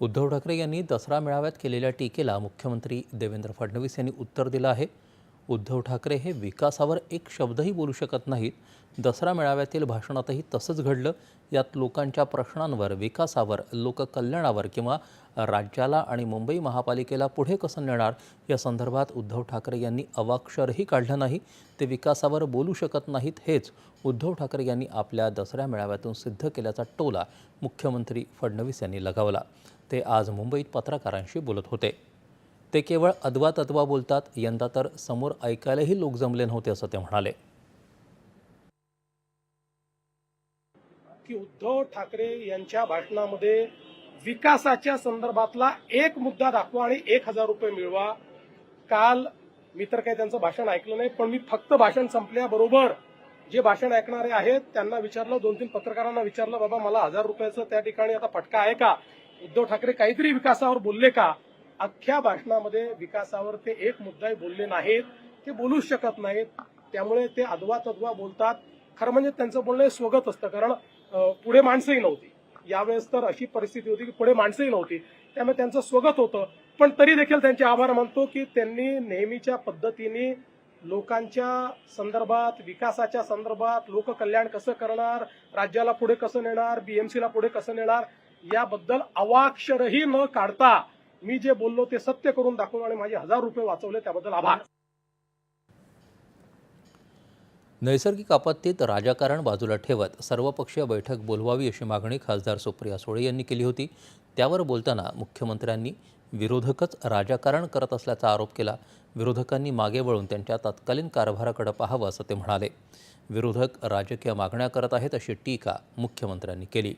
उद्धव ठाकरे यांनी दसरा मेळाव्यात केलेल्या टीकेला मुख्यमंत्री देवेंद्र फडणवीस यांनी उत्तर दिलं आहे. उद्धव ठाकरे हे विकासावर एक शब्दही बोलू शकत नाहीत. दसरा मेळाव्यातील भाषणातही तसंच घडलं. यात लोकांच्या प्रश्नांवर विकासावर लोककल्याणावर किंवा राज्याला आणि मुंबई महापालिकेला पुढे कसं नेणार या संदर्भात उद्धव ठाकरे यांनी अवाक्षरही काढलं नाही. ते विकासावर बोलू शकत नाहीत हेच उद्धव ठाकरे यांनी आपल्या दसऱ्या मेळाव्यातून सिद्ध केल्याचा टोला मुख्यमंत्री फडणवीस यांनी लगावला. ते आज मुंबईत पत्रकारांशी बोलत होते. ते केवळ अद्वा तद्वा बोलतात यंदा तर समोर ऐकायलाही लोक जमले नव्हते असं ते म्हणाले. की उद्धव ठाकरे यांच्या भाषणामध्ये विकासाच्या संदर्भातला एक मुद्दा दाखवा आणि एक हजार रुपये मिळवा. काल मी तर काही त्यांचं भाषण ऐकलं नाही पण मी फक्त भाषण संपल्याबरोबर जे भाषण ऐकणारे आहेत त्यांना विचारलं दोन तीन पत्रकारांना विचारलं बाबा मला हजार रुपयाचं त्या ठिकाणी आता फटका आहे का? उद्धव ठाकरे काहीतरी विकासावर बोलले का? अख्ख्या भाषणामध्ये विकासावर ते एक मुद्दाही बोलले नाहीत ते बोलूच शकत नाहीत. त्यामुळे ते अदवा तद्वा बोलतात. खरं म्हणजे त्यांचं बोलणं हे स्वगत असतं कारण पुढे माणसंही नव्हती. यावेळेस तर अशी परिस्थिती होती की पुढे माणसंही नव्हती. त्यामुळे त्यांचं स्वगत होतं. पण तरी देखील त्यांचे आभार मानतो की त्यांनी नेहमीच्या पद्धतीने लोकांच्या संदर्भात विकासाच्या संदर्भात लोककल्याण कसं करणार राज्याला पुढे कसं नेणार बीएमसीला पुढे कसं नेणार याबद्दल अवाक्षरही न काढता मी जे बोललो ते सत्य करून दाखवलं आणि माझे हजार रुपये वाचवले त्याबद्दल आभार. नैसर्गिक आपत्तीत राजकारण बाजूला ठेवत सर्वपक्षीय बैठक बोलवावी अशी मागणी खासदार सुप्रिया सुळे यांनी केली होती. त्यावर बोलताना मुख्यमंत्र्यांनी विरोधकच राजकारण करत असल्याचा आरोप केला. विरोधकांनी मागे वळून त्यांच्या तत्कालीन कारभाराकडे पाहावं असं ते म्हणाले. विरोधक राजकीय मागण्या करत आहेत अशी टीका मुख्यमंत्र्यांनी केली.